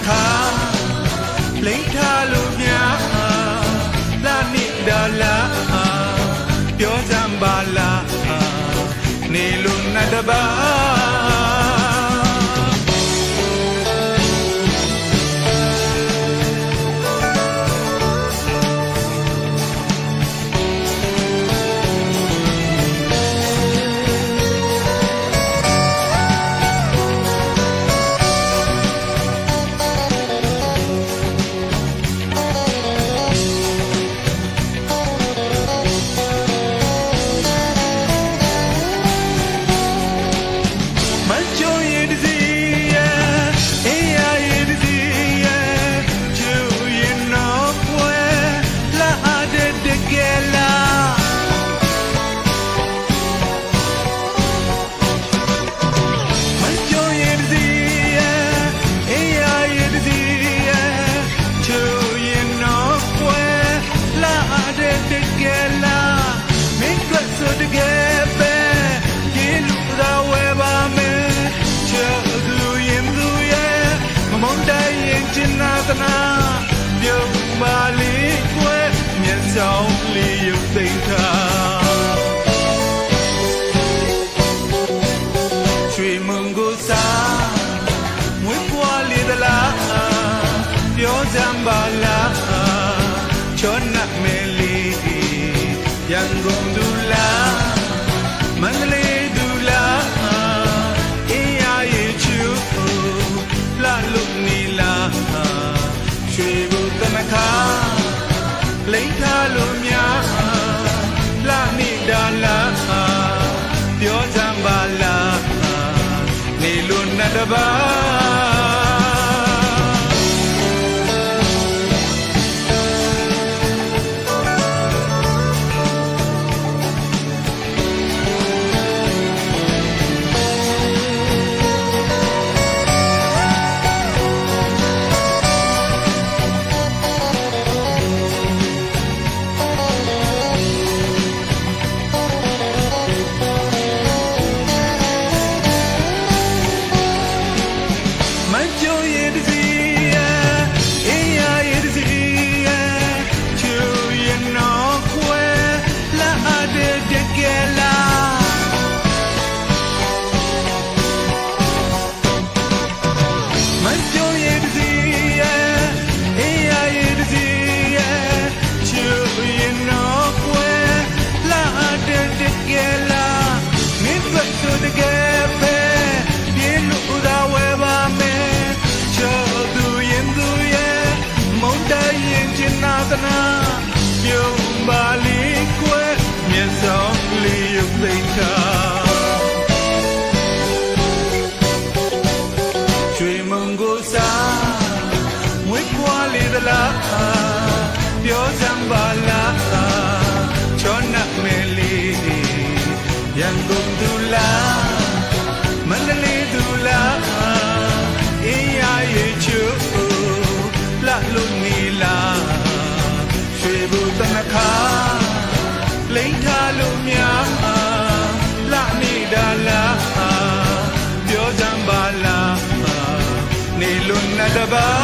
အခါလိမ့်ထားလို့များလာနေတာလားပြောစမ်းပါလားနေလို့နှစ်တပါး သနာမြုံမာလေးကွယ်မျက်ကြောင်လေးရုပ်သိမ့်တာရွှေမုံကိုစားမွေးပွားလေးသလားပြောကြံပါလားချောနတ်မဲလေးရန်ကုန် goodbye. သနာမြုံပါလေကွယ်မျက်စောလေးရုပ်သိမ်းတာကျွေမုံကိုစားမွေးဖွားလေသလားပြောစမ်းပါလား the bar.